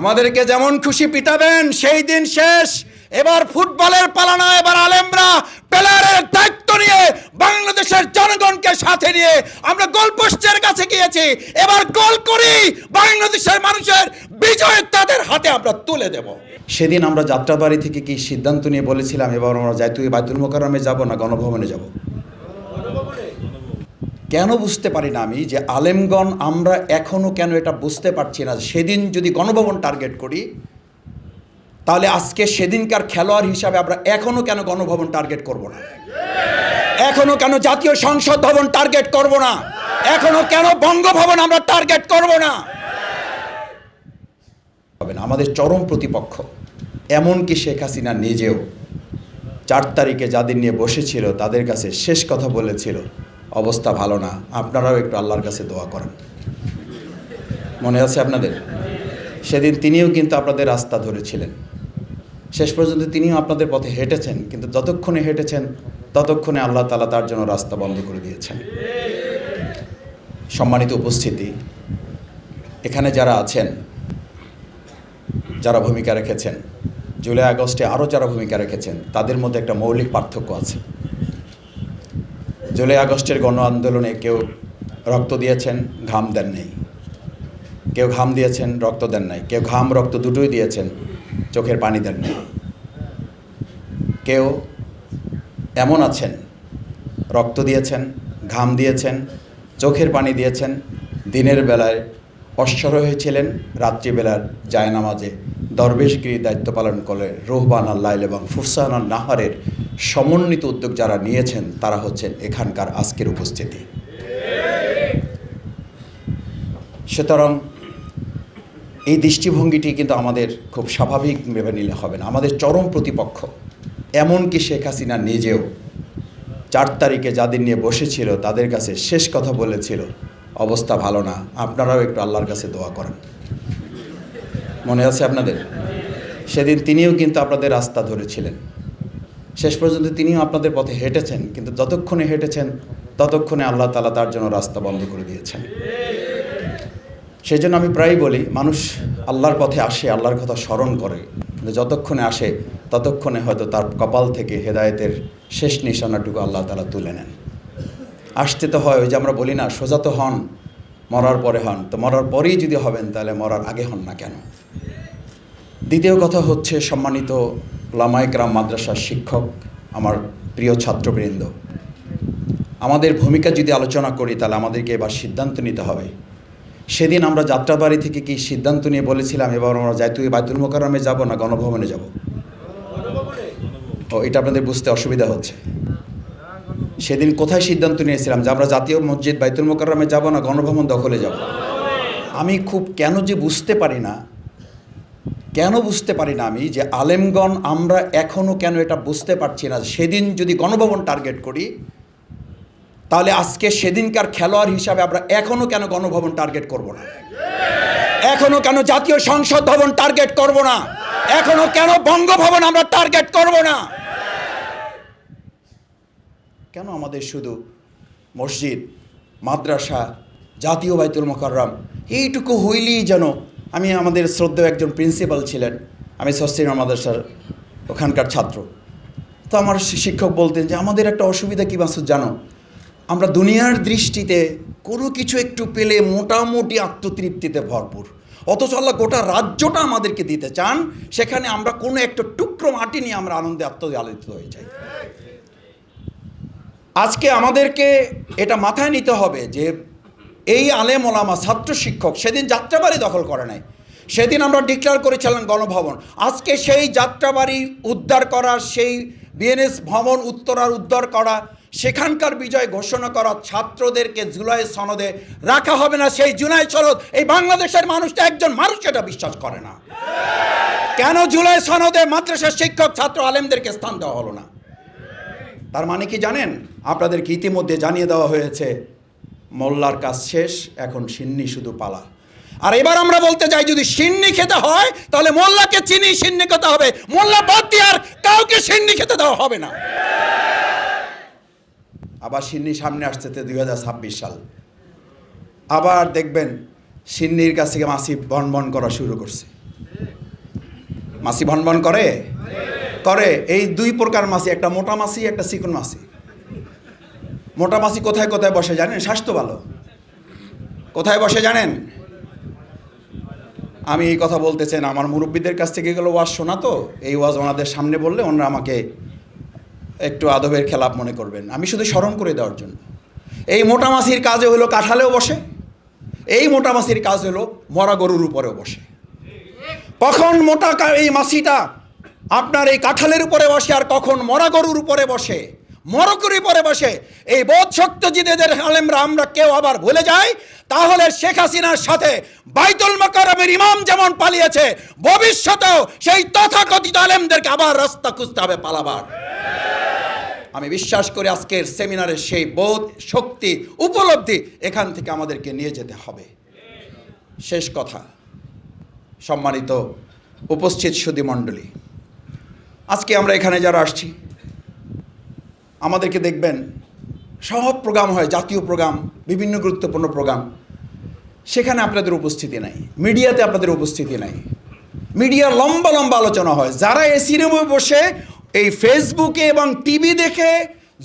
আমাদেরকে যেমন খুশি পিটাবেন, সেই দিন শেষ। এবার ফুটবলের পালানো, এবার আলেমরা প্লেয়ারের দায়িত্ব নিয়ে বাংলাদেশের জনগণকে সাথে নিয়ে আমরা গোল পোস্টের কাছে গিয়েছি। এবার গোল করি, বাংলাদেশের মানুষের বিজয় তাদের হাতে আমরা তুলে দেব। সেদিন আমরা যাত্রাবাড়ি থেকে কি সিদ্ধান্ত নিয়ে বলেছিলাম, এবার আমরা যাই তুই বাইতুল মোকারমে যাব না গণভবনে যাব? কেন বুঝতে পারি না আমি যে আলেমগণ আমরা এখনও কেন এটা বুঝতে পারছি না? সেদিন যদি গণভবন টার্গেট করি, তাহলে আজকে সেদিনকার খেলোয়াড় হিসাবে আমরা এখনও কেন গণভবন টার্গেট করব না? এখনও কেন জাতীয় সংসদ ভবন টার্গেট করব না? এখনও কেন বঙ্গভবন আমরা টার্গেট করব না হবে না? আমাদের চরম প্রতিপক্ষ, এমনকি শেখ হাসিনা নিজেও চার তারিখে যাদের নিয়ে বসেছিল, তাদের কাছে শেষ কথা বলেছিল অবস্থা ভালো না। আপনারাও একটু আল্লাহর কাছে দোয়া করেন। মনে আছে আপনাদের? সেদিন তিনিও কিন্তু আপনাদের রাস্তা ধরেছিলেন। শেষ পর্যন্ত তিনিও আপনাদের পথে হেঁটেছেন, কিন্তু যতক্ষণে হেঁটেছেন, ততক্ষণে আল্লাহ তালা তার জন্য রাস্তা বন্ধ করে দিয়েছেন। সম্মানিত উপস্থিতি, এখানে যারা আছেন, যারা ভূমিকা রেখেছেন, জুলাই আগস্টে আরও যারা ভূমিকা রেখেছেন, তাদের মধ্যে একটা মৌলিক পার্থক্য আছে। জুলাই আগস্টের গণ আন্দোলনে কেউ রক্ত দিয়েছেন, ঘাম দেন নেই। কেউ ঘাম দিয়েছেন, রক্ত দেন নাই। কেউ ঘাম, রক্ত দুটোই দিয়েছেন, চোখের পানি দেন নাই। কেউ এমন আছেন, রক্ত দিয়েছেন, ঘাম দিয়েছেন, চোখের পানি দিয়েছেন, দিনের বেলায় অশ্বর হয়েছিলেন, রাত্রিবেলার জায়নামাজে দরবেশগিরি দায়িত্ব পালন করে রোহবান আল্লাইল এবং ফুরসান নাহারের সমন্বিত উদ্যোগ যারা নিয়েছেন, তারা হচ্ছেন এখানকার আজকের উপস্থিতি। সুতরাং এই দৃষ্টিভঙ্গিটি কিন্তু আমাদের খুব স্বাভাবিক ভেবে নিলে হবে না। আমাদের চরম প্রতিপক্ষ, এমনকি শেখ হাসিনা নিজেও চার তারিখে যাদের নিয়ে বসেছিল, তাদের কাছে শেষ কথা বলেছিল, অবস্থা ভালো না, আপনারাও একটু আল্লাহর কাছে দোয়া করেন। মনে আছে আপনাদের? সেদিন তিনিও কিন্তু আপনাদের রাস্তা ধরেছিলেন। শেষ পর্যন্ত তিনিও আপনাদের পথে হেঁটেছেন, কিন্তু যতক্ষণে হেঁটেছেন, ততক্ষণে আল্লাহ তালা তার জন্য রাস্তা বন্ধ করে দিয়েছেন। সেই জন্য আমি প্রায়ই বলি, মানুষ আল্লাহর পথে আসে, আল্লাহর কথা স্মরণ করে, কিন্তু যতক্ষণে আসে, ততক্ষণে হয়তো তার কপাল থেকে হেদায়েতের শেষ নিশানাটুকু আল্লাহ তালা তুলে নেন। আসতে তো হয়, ওই যে আমরা বলি না, সোজা তো হন, মরার পরে হন। তো মরার পরেই যদি হবেন, তাহলে মরার আগে হন না কেন? দ্বিতীয় কথা হচ্ছে সম্মানিত লামাইকরাম মাদ্রাসার শিক্ষক, আমার প্রিয় ছাত্রবৃন্দ। আমাদের ভূমিকা যদি আলোচনা করি, তাহলে আমাদেরকে এবার সিদ্ধান্ত নিতে হবে। সেদিন আমরা যাত্রাবাড়ি থেকে কি সিদ্ধান্ত নিয়ে বলেছিলাম, এবার আমরা যাই, তুই বাইতুল মোকারমে যাব না গণভবনে যাব? ও, এটা আপনাদের বুঝতে অসুবিধা হচ্ছে। সেদিন কোথায় সিদ্ধান্ত নিয়েছিলাম যে আমরা জাতীয় মসজিদ বাইতুল মোকারমে যাব না গণভবন দখলে যাব? আমি খুব কেন যে বুঝতে পারি না কেন বুঝতে পারি না আমি যে আলেমগণ, আমরা এখনও কেন এটা বুঝতে পারছি না? সেদিন যদি গণভবন টার্গেট করি, তাহলে আজকে সেদিনকার খেলোয়াড় হিসাবে আমরা এখনও কেন গণভবন টার্গেট করব না? এখনও কেন জাতীয় সংসদ ভবন টার্গেট করব না? এখনও কেন বঙ্গভবন আমরা টার্গেট করব না? কেন আমাদের শুধু মসজিদ, মাদ্রাসা, জাতীয় বাইতুল মোকাররম, এইটুকু হইলেই যেন আমি আমাদের শ্রদ্ধেয় একজন প্রিন্সিপাল ছিলেন। আমি সস্তিনা মাদ্রাসার ওখানকার ছাত্র। তো আমার শিক্ষক বলতেন যে, আমাদের একটা অসুবিধা কী মাসুদ জানো? আমরা দুনিয়ার দৃষ্টিতে কোনো কিছু একটু পেলে মোটামুটি আত্মতৃপ্তিতে ভরপুর। অথচ আল্লাহ গোটা রাজ্যটা আমাদেরকে দিতে চান, সেখানে আমরা কোনো একটা টুকরো মাটি নিয়ে আমরা আনন্দে আত্মআলোচিত হয়ে যাই। আজকে আমাদেরকে এটা মাথায় নিতে হবে যে এই আলেম ওলামা, ছাত্র শিক্ষক, সেদিন যাত্রাবাড়ি দখল করে নাই। সেদিন আমরা ডিক্লেয়ার করেছিলাম গণভবন। আজকে সেই যাত্রাবাড়ি উদ্ধার করা, সেই বিএনএস ভবন উত্তরার উদ্ধার করা, সেখানকার বিজয় ঘোষণা করা ছাত্রদেরকে জুলাই সনদে রাখা হবে না, সেই জুলাই সনদ, এই বাংলাদেশের মানুষটা একজন মানুষ এটা বিশ্বাস করে না। কেন জুলাই সনদে মাদ্রাসার শিক্ষক, ছাত্র আলেমদেরকে স্থান দেওয়া হলো না? তার মানে কি জানেন? আপনাদেরকে ইতিমধ্যে জানিয়ে দেওয়া হয়েছে মোল্লার কাজ শেষ, এখন সিন্নি শুধু পালা। আর এবার আমরা বলতে চাই, যদি সিন্নি খেতে হয়, তাহলে মোল্লাকে চিনি, সিন্নি খেতে হবে। মোল্লা বাদ দিয়ে আর কাউকে সিন্নি খেতে দেওয়া হবে না। আবার সিন্নি সামনে আসছে দুই হাজার ছাব্বিশ সাল। আবার দেখবেন, সিন্নির কাছ থেকে মাসি বন বন করা শুরু করছে। মাছি ভনভন করে? করে। এই দুই প্রকার মাছি একটা মোটা মাছি একটা চিকন মাছি মোটা মাছি কোথায় কোথায় বসে জানেন? স্বাস্থ্য ভালো। কোথায় বসে জানেন? আমি এই কথা বলতে চাই আমার মুরব্বীদের কাছ থেকে এগুলো ওয়াজ শোনা তো, এই ওয়াজ ওনাদের সামনে বললে ওনারা আমাকে একটু আদবের খেলাপ মনে করবেন। আমি শুধু স্মরণ করে দেওয়ার জন্য। এই মোটা মাছির কাজে হলো কাঁঠালেও বসে, এই মোটা মাছির কাজ হলো মরা গরুর উপরেও বসে। কখন মোটা এই মাছিটা আপনার এই কাঁঠালের উপরে বসে আর কখন মরা গরুর উপরে বসে? মরকুর পরে বসে। এই বোধ শক্তিজিদের আলেমরা, আমরা কেউ আবার ভুলে যাই। তাহলে শেখ হাসিনার সাথে বাইতুল মাকারমের ইমাম যেমন পালিয়েছে, ভবিষ্যতেও সেই তথাকথিত আলেমদেরকে আবার রাস্তা খুঁজতে হবে পালাবার। আমি বিশ্বাস করি আজকের সেমিনারের সেই বোধ, শক্তি, উপলব্ধি এখান থেকে আমাদেরকে নিয়ে যেতে হবে। শেষ কথা, সম্মানিত উপস্থিত সুধী মণ্ডলী, আজকে আমরা এখানে যারা আসছি আমাদেরকে দেখবেন সব প্রোগ্রাম হয়, জাতীয় প্রোগ্রাম, বিভিন্ন গুরুত্বপূর্ণ প্রোগ্রাম। সেখানে আপনাদের উপস্থিতি নাই, মিডিয়াতে আপনাদের উপস্থিতি নাই। মিডিয়া লম্বা লম্বা আলোচনা হয়। যারা এসি রুমে বসে এই ফেসবুকে এবং টিভি দেখে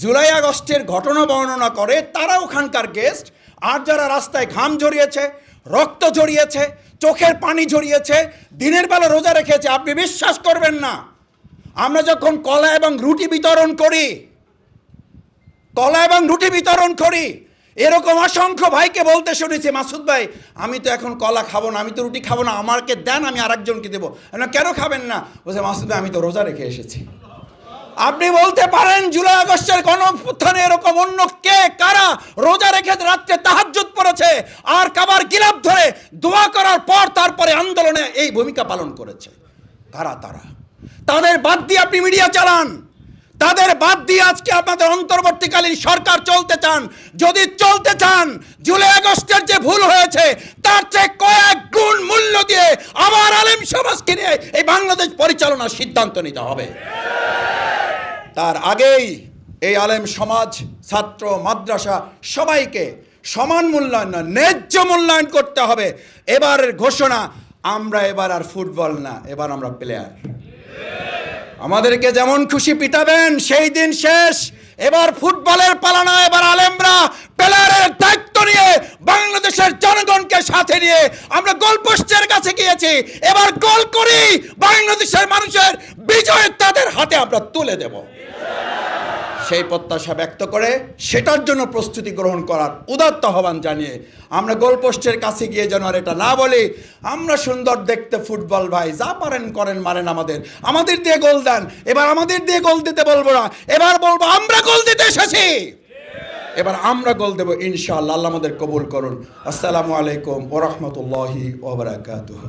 জুলাই, আগস্টের ঘটনা বর্ণনা করে, তারা ওখানকার গেস্ট আর যারা রাস্তায় ঘাম ঝরিয়েছে, রক্ত ঝরিয়েছে, চোখের পানি ঝরিয়েছে, দিনের বেলা রোজা রেখেছে, আপনি বিশ্বাস করবেন না। আমরা যখন কলা এবং রুটি বিতরণ করি কলা এবং রুটি বিতরণ করি। এরকম অসংখ্য ভাইকে বলতে শুনেছি, মাসুদ ভাই, আমি তো এখন কলা খাব না, আমি তো রুটি খাব না আমাকে দেন, আমি আরেকজনকে দেবো। না, কেন খাবেন না? বলছে, মাসুদ ভাই, আমি তো রোজা রেখে এসেছি। আপনি বলতে পারেন, জুলাই আগস্টের গণঅভ্যুত্থানে এরকম অন্য কে, কারা রোজা রেখে রাত্রে তাহাজ্জুদ পড়েছে, আর কাবার গিলাপ ধরে দোয়া করার পর তারপরে আন্দোলনে এই ভূমিকা পালন করেছে? কারা তারা? তাদের বাদ দিয়ে আপনি মিডিয়া চালান। তাদের বাদ দিয়ে আজকে আপনাদের অন্তর্বর্তীকালীন সরকার চলতে চান। যদি চলতে চান, জুলাই আগস্টের যে ভুল হয়েছে, তার চেয়ে কয়েক গুণ মূল্য দিয়ে আবার আলেম সমাজকে নিয়ে এই বাংলাদেশ পরিচালনার সিদ্ধান্ত নিতে হবে। তার আগেই এই আলেম সমাজ, ছাত্র, মাদ্রাসা সবাইকে সমান মূল্যায়ন, ন্যায্য মূল্যায়ন করতে হবে। এবার ঘোষণা, আমরা এবার আর ফুটবল না, এবার আমরা প্লেয়ার আমাদেরকে যেমন খুশি পিটাবেন, সেই দিন শেষ। এবার ফুটবলের পালানা, এবার আলেমরা প্লেয়ারের দায়িত্ব নিয়ে বাংলাদেশের জনগণকে সাথে নিয়ে আমরা গোল পোস্টের কাছে গিয়েছি। এবার গোল করি বাংলাদেশের মানুষের বিজয় তাদের হাতে আমরা তুলে দেব। সেই প্রত্যাশা ব্যক্ত করে সেটার জন্য প্রস্তুতি গ্রহণ করার উদাত্ত আহ্বান জানিয়ে আমরা গোলপোস্টের কাছে গিয়ে যেন আর এটা না বলি, আমরা সুন্দর দেখতে ফুটবল ভাই, যা পারেন করেন মারেন আমাদের। আমাদের দিয়ে গোল দেন, এবার আমাদের দিয়ে গোল দিতে বলব না, এবার বলব আমরা গোল দিতে এসেছি। এবার আমরা গোল দেবো, ইনশাআল্লাহ, আল্লাহ আমাদের কবুল করুন। আসসালামু আলাইকুম ওরহমতুল্লাহি ওবরাকাতুহ